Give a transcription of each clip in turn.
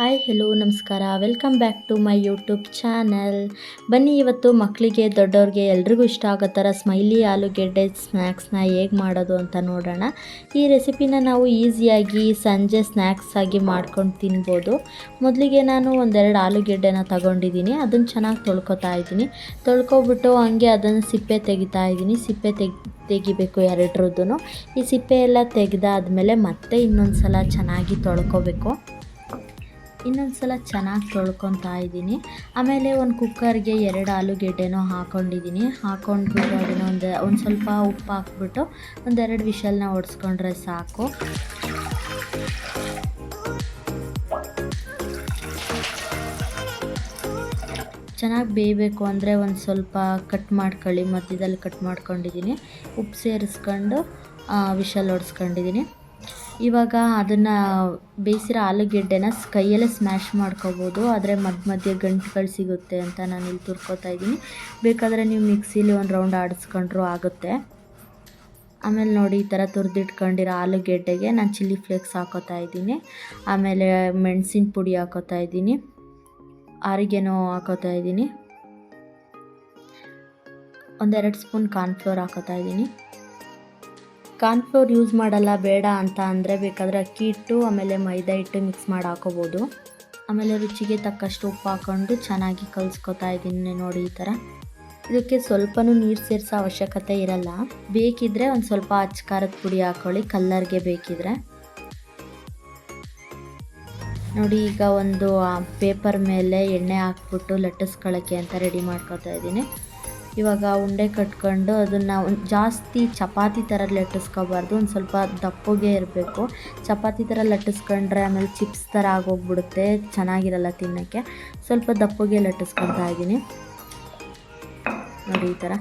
Hi hello ನಮಸ್ಕಾರ. Welcome back to my YouTube channel ಬನ್ನಿ, ಇವತ್ತು ಮಕ್ಕಳಿಗೆ ದೊಡ್ಡವ್ರಿಗೆ ಎಲ್ರಿಗೂ ಇಷ್ಟ ಆಗೋ ಥರ ಸ್ಮೈಲಿ ಆಲೂಗೆಡ್ಡೆ ಸ್ನ್ಯಾಕ್ಸ್ನ ಹೇಗೆ ಮಾಡೋದು ಅಂತ ನೋಡೋಣ. ಈ ರೆಸಿಪಿನ ನಾವು ಈಸಿಯಾಗಿ ಸಂಜೆ ಸ್ನ್ಯಾಕ್ಸ್ ಆಗಿ ಮಾಡ್ಕೊಂಡು ತಿನ್ಬೋದು. ಮೊದಲಿಗೆ ನಾನು ಒಂದೆರಡು ಆಲೂಗೆಡ್ಡೆನ ತಗೊಂಡಿದ್ದೀನಿ. ಅದನ್ನು ಚೆನ್ನಾಗಿ ತೊಳ್ಕೊತಾ ಇದ್ದೀನಿ. ತೊಳ್ಕೊಬಿಟ್ಟು ಹಂಗೆ ಅದನ್ನು ಸಿಪ್ಪೆ ತೆಗಿತಾ ಇದ್ದೀನಿ. ಸಿಪ್ಪೆ ತೆಗ್, ತೆಗಿಬೇಕು ಎರಡರದ್ದು ಈ ಸಿಪ್ಪೆ ಎಲ್ಲ ತೆಗೆದಾದ್ಮೇಲೆ ಮತ್ತೆ ಇನ್ನೊಂದು ಸಲ ಚೆನ್ನಾಗಿ ತೊಳ್ಕೊಬೇಕು. ಇನ್ನೊಂದು ಸಲ ಚೆನ್ನಾಗಿ ತೊಳ್ಕೊತಾ ಇದ್ದೀನಿ. ಆಮೇಲೆ ಒಂದು ಕುಕ್ಕರ್ಗೆ ಎರಡು ಆಲೂಗೆಡ್ಡೆನೂ ಹಾಕ್ಕೊಂಡಿದ್ದೀನಿ ಹಾಕ್ಕೊಂಡ್ಬಿಟ್ಟು ಅದನ್ನು ಒಂದು ಒಂದು ಸ್ವಲ್ಪ ಉಪ್ಪು ಹಾಕ್ಬಿಟ್ಟು ಒಂದೆರಡು ವಿಷಲ್ನ ಒಡ್ಸ್ಕೊಂಡ್ರೆ ಸಾಕು. ಚೆನ್ನಾಗಿ ಬೇಯಬೇಕು ಅಂದರೆ ಒಂದು ಸ್ವಲ್ಪ ಕಟ್ ಮಾಡ್ಕೊಳ್ಳಿ. ಮಧ್ಯದಲ್ಲಿ ಕಟ್ ಮಾಡ್ಕೊಂಡಿದ್ದೀನಿ. ಉಪ್ಪು ಸೇರಿಸ್ಕೊಂಡು ವಿಷಲ್ ಹೊಡ್ಸ್ಕೊಂಡಿದ್ದೀನಿ ಇವಾಗ ಅದನ್ನು ಬೇಯಿಸಿರೋ ಆಲೂಗೆಡ್ಡೆನ ಕೈಯಲ್ಲೇ ಸ್ಮ್ಯಾಶ್ ಮಾಡ್ಕೋಬೋದು. ಆದರೆ ಮಧ್ಯ ಮಧ್ಯೆ ಗಂಟುಗಳು ಸಿಗುತ್ತೆ ಅಂತ ನಾನು ಇಲ್ಲಿ ತುರ್ಕೋತಾ ಇದ್ದೀನಿ. ಬೇಕಾದರೆ ನೀವು ಮಿಕ್ಸಿಲಿ ಒಂದು ರೌಂಡ್ ಆಡಿಸ್ಕೊಂಡ್ರೂ ಆಗುತ್ತೆ. ಆಮೇಲೆ ನೋಡಿ ಈ ಥರ ತುರಿದಿಟ್ಕೊಂಡಿರೋ ಆಲೂಗೆಡ್ಡೆಗೆ ನಾನು ಚಿಲ್ಲಿ ಫ್ಲೇಕ್ಸ್ ಹಾಕೋತಾ ಇದ್ದೀನಿ. ಆಮೇಲೆ ಮೆಣಸಿನ ಪುಡಿ ಹಾಕೋತಾ ಇದ್ದೀನಿ. ಆರಿಗೆನೋ ಹಾಕೋತಾ ಇದ್ದೀನಿ. ಒಂದೆರಡು ಸ್ಪೂನ್ ಕಾರ್ನ್ಫ್ಲೋರ್ ಹಾಕೋತಾ ಇದ್ದೀನಿ. ಕಾರ್ನ್ಫ್ಲೋರ್ ಯೂಸ್ ಮಾಡಲ್ಲ, ಬೇಡ ಅಂತ ಅಂದರೆ ಬೇಕಾದರೆ ಅಕ್ಕಿ ಹಿಟ್ಟು, ಆಮೇಲೆ ಮೈದಾ ಹಿಟ್ಟು ಮಿಕ್ಸ್ ಮಾಡಿ ಹಾಕೋಬೋದು. ಆಮೇಲೆ ರುಚಿಗೆ ತಕ್ಕಷ್ಟು ಉಪ್ಪು ಹಾಕ್ಕೊಂಡು ಚೆನ್ನಾಗಿ ಕಲಿಸ್ಕೊತಾ ಇದ್ದೀನಿ ನೋಡಿ ಈ ಥರ. ಇದಕ್ಕೆ ಸ್ವಲ್ಪನೂ ನೀರು ಸೇರಿಸೋ ಅವಶ್ಯಕತೆ ಇರಲ್ಲ. ಬೇಕಿದ್ರೆ ಒಂದು ಸ್ವಲ್ಪ ಅಚ್ಚಕಾರದ ಪುಡಿ ಹಾಕ್ಕೊಳ್ಳಿ ಕಲ್ಲರ್ಗೆ ಬೇಕಿದ್ರೆ. ನೋಡಿ ಈಗ ಒಂದು ಪೇಪರ್ ಮೇಲೆ ಎಣ್ಣೆ ಹಾಕ್ಬಿಟ್ಟು ಲಟ್ಟಿಸ್ಕೊಳ್ಳೋಕ್ಕೆ ಅಂತ ರೆಡಿ ಮಾಡ್ಕೊತಾ ಇದ್ದೀನಿ. ಇವಾಗ ಉಂಡೆ ಕಟ್ಕೊಂಡು ಅದನ್ನು ಜಾಸ್ತಿ ಚಪಾತಿ ಥರ ಲಟ್ಟಿಸ್ಕೋಬಾರ್ದು, ಒಂದು ಸ್ವಲ್ಪ ದಪ್ಪಗೆ ಇರಬೇಕು. ಚಪಾತಿ ಥರ ಲಟ್ಟಿಸ್ಕೊಂಡ್ರೆ ಆಮೇಲೆ ಚಿಪ್ಸ್ ಥರ ಆಗೋಗ್ಬಿಡುತ್ತೆ, ಚೆನ್ನಾಗಿರಲ್ಲ ತಿನ್ನೋಕ್ಕೆ. ಸ್ವಲ್ಪ ದಪ್ಪಗೆ ಲಟ್ಟಿಸ್ಕೊತಾ ಇದ್ದೀನಿ. ನೋಡಿ ಈ ಥರ.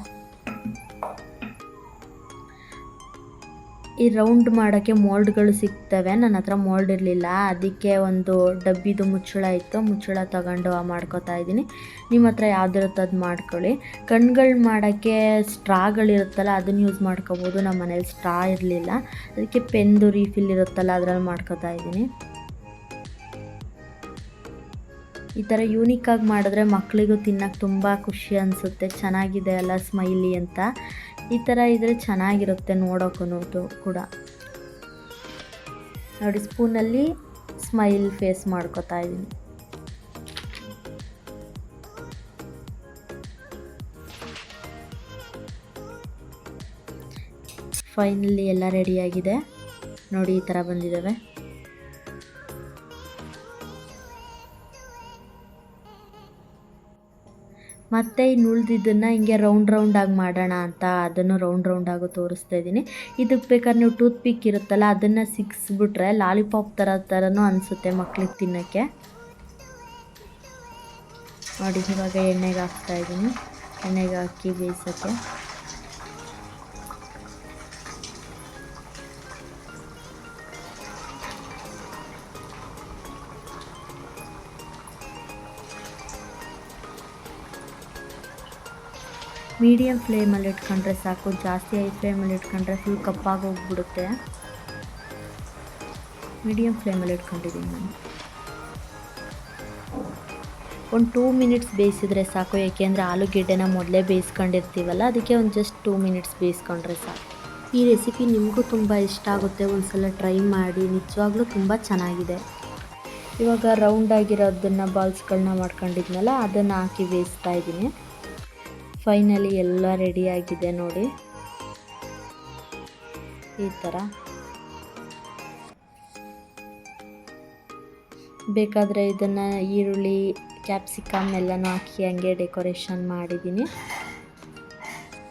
ಈ ರೌಂಡ್ ಮಾಡೋಕ್ಕೆ ಮೋಲ್ಡ್ಗಳು ಸಿಗ್ತವೆ. ನನ್ನ ಹತ್ರ ಮೋಲ್ಡ್ ಇರಲಿಲ್ಲ. ಅದಕ್ಕೆ ಒಂದು ಡಬ್ಬಿದು ಮುಚ್ಚಳ ಇತ್ತು. ಮುಚ್ಚಳ ತಗೊಂಡು ಮಾಡ್ಕೋತಾ ಇದ್ದೀನಿ. ನಿಮ್ಮ ಹತ್ರ ಯಾವ್ದಿರುತ್ತೆ ಅದು ಮಾಡ್ಕೊಳ್ಳಿ. ಕಣ್ಗಳು ಮಾಡೋಕ್ಕೆ ಸ್ಟ್ರಾಗಳಿರುತ್ತಲ್ಲ ಅದನ್ನು ಯೂಸ್ ಮಾಡ್ಕೋಬೋದು. ನಮ್ಮ ಮನೇಲಿ ಸ್ಟ್ರಾ ಇರಲಿಲ್ಲ. ಅದಕ್ಕೆ ಪೆನ್ದು ರೀಫಿಲ್ ಇರುತ್ತಲ್ಲ, ಅದರಲ್ಲಿ ಮಾಡ್ಕೋತಾ ಇದ್ದೀನಿ. ಈ ಥರ ಯೂನಿಕ್ಕಾಗಿ ಮಾಡಿದ್ರೆ ಮಕ್ಕಳಿಗೂ ತಿನ್ನೋಕ್ಕೆ ತುಂಬ ಖುಷಿ ಅನಿಸುತ್ತೆ. ಚೆನ್ನಾಗಿದೆ ಅಲ್ಲ ಸ್ಮೈಲಿ ಅಂತ. ಈ ಥರ ಇದ್ದರೆ ಚೆನ್ನಾಗಿರುತ್ತೆ ನೋಡೋಕ್ಕೂ ಕೂಡ. ನೋಡಿ ಸ್ಪೂನಲ್ಲಿ ಸ್ಮೈಲ್ ಫೇಸ್ ಮಾಡ್ಕೋತಾ ಇದ್ದೀನಿ ಫೈನಲಿ ಎಲ್ಲ ರೆಡಿಯಾಗಿದೆ ನೋಡಿ, ಈ ಥರ ಬಂದಿದ್ದಾವೆ ಮತ್ತು ಇನ್ನು ಉಳಿದಿದ್ದನ್ನು ಹಿಂಗೆ ರೌಂಡ್ ರೌಂಡಾಗಿ ಮಾಡೋಣ ಅಂತ ಅದನ್ನು ರೌಂಡ್ ರೌಂಡಾಗೂ ತೋರಿಸ್ತಾ ಇದ್ದೀನಿ. ಇದಕ್ಕೆ ಬೇಕಾದ್ರೆ ನೀವು ಟೂತ್ ಪಿಕ್ ಇರುತ್ತಲ್ಲ, ಅದನ್ನು ಸಿಕ್ಸ್ಬಿಟ್ರೆ ಲಾಲಿಪಾಪ್ ಥರ ಥರನೂ ಅನಿಸುತ್ತೆ ಮಕ್ಳಿಗೆ ತಿನ್ನೋಕ್ಕೆ. ನೋಡಿ ಇವಾಗ ಎಣ್ಣೆಗೆ ಹಾಕ್ತಾಯಿದ್ದೀನಿ ಎಣ್ಣೆಗೆ ಹಾಕಿ ಬೇಯಿಸೋಕ್ಕೆ. ಮೀಡಿಯಮ್ ಫ್ಲೇಮಲ್ಲಿ ಇಟ್ಕೊಂಡ್ರೆ ಸಾಕು, ಜಾಸ್ತಿ ಐ ಫ್ಲೇಮಲ್ಲಿ ಇಟ್ಕೊಂಡ್ರೆ ಫುಲ್ ಕಪ್ಪಾಗಿ ಹೋಗ್ಬಿಡುತ್ತೆ. ಮೀಡಿಯಮ್ ಫ್ಲೇಮಲ್ಲಿ ಇಟ್ಕೊಂಡಿದ್ದೀನಿ ನಾನು. ಒಂದು ಟೂ ಮಿನಿಟ್ಸ್ ಬೇಯಿಸಿದ್ರೆ ಸಾಕು ಏಕೆಂದರೆ ಆಲೂಗೆಡ್ಡೆನ ಮೊದಲೇ ಬೇಯಿಸ್ಕೊಂಡಿರ್ತೀವಲ್ಲ, ಅದಕ್ಕೆ ಒಂದು ಜಸ್ಟ್ ಟೂ ಮಿನಿಟ್ಸ್ ಬೇಯಿಸ್ಕೊಂಡ್ರೆ ಸಾಕು. ಈ ರೆಸಿಪಿ ನಿಮಗೂ ತುಂಬ ಇಷ್ಟ ಆಗುತ್ತೆ ಒಂದು ಸಲ ಟ್ರೈ ಮಾಡಿ, ನಿಜವಾಗ್ಲೂ ತುಂಬ ಚೆನ್ನಾಗಿದೆ. ಇವಾಗ ರೌಂಡಾಗಿರೋದನ್ನು ಬಾಲ್ಸ್ಗಳನ್ನ ಮಾಡ್ಕೊಂಡಿದ್ನಲ್ಲ, ಅದನ್ನು ಹಾಕಿ ಬೇಯಿಸ್ತಾ ಇದ್ದೀನಿ. ಫೈನಲಿ ಎಲ್ಲ ರೆಡಿಯಾಗಿದೆ ನೋಡಿ. ಈ ಥರ ಬೇಕಾದರೆ ಇದನ್ನು ಈರುಳ್ಳಿ ಕ್ಯಾಪ್ಸಿಕಮ್ ಎಲ್ಲನೂ ಹಾಕಿ ಹಂಗೆ ಡೆಕೋರೇಷನ್ ಮಾಡಿದ್ದೀನಿ.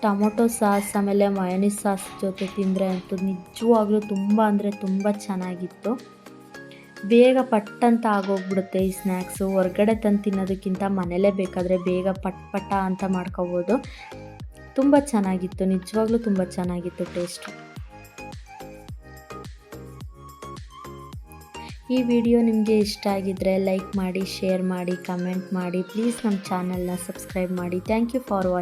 ಟೊಮೊಟೊ ಸಾಸ್, ಆಮೇಲೆ ಮಯೋನಿಸ್ ಸಾಸ್ ಜೊತೆ ತಿಂದರೆ ಅಂತೂ ನಿಜವಾಗ್ಲೂ ತುಂಬ ಅಂದರೆ ತುಂಬ ಚೆನ್ನಾಗಿತ್ತು. ಬೇಗ ಪಟ್ಟಂತ ಆಗೋಗ್ಬಿಡುತ್ತೆ ಈ ಸ್ನ್ಯಾಕ್ಸು ಹೊರಗಡೆ ತಂದು ತಿನ್ನೋದಕ್ಕಿಂತ ಮನೇಲೇ ಬೇಕಾದರೆ ಬೇಗ ಪಟ್ ಪಟ್ಟ ಅಂತ ಮಾಡ್ಕೋಬೋದು. ತುಂಬ ಚೆನ್ನಾಗಿತ್ತು, ನಿಜವಾಗ್ಲೂ ತುಂಬ ಚೆನ್ನಾಗಿತ್ತು ಟೇಸ್ಟು. ಈ ವಿಡಿಯೋ ನಿಮಗೆ ಇಷ್ಟ ಆಗಿದ್ದರೆ ಲೈಕ್ ಮಾಡಿ, ಶೇರ್ ಮಾಡಿ, ಕಮೆಂಟ್ ಮಾಡಿ. ಪ್ಲೀಸ್ ನಮ್ಮ ಚಾನಲ್ನ ಸಬ್ಸ್ಕ್ರೈಬ್ ಮಾಡಿ. Thank you for watching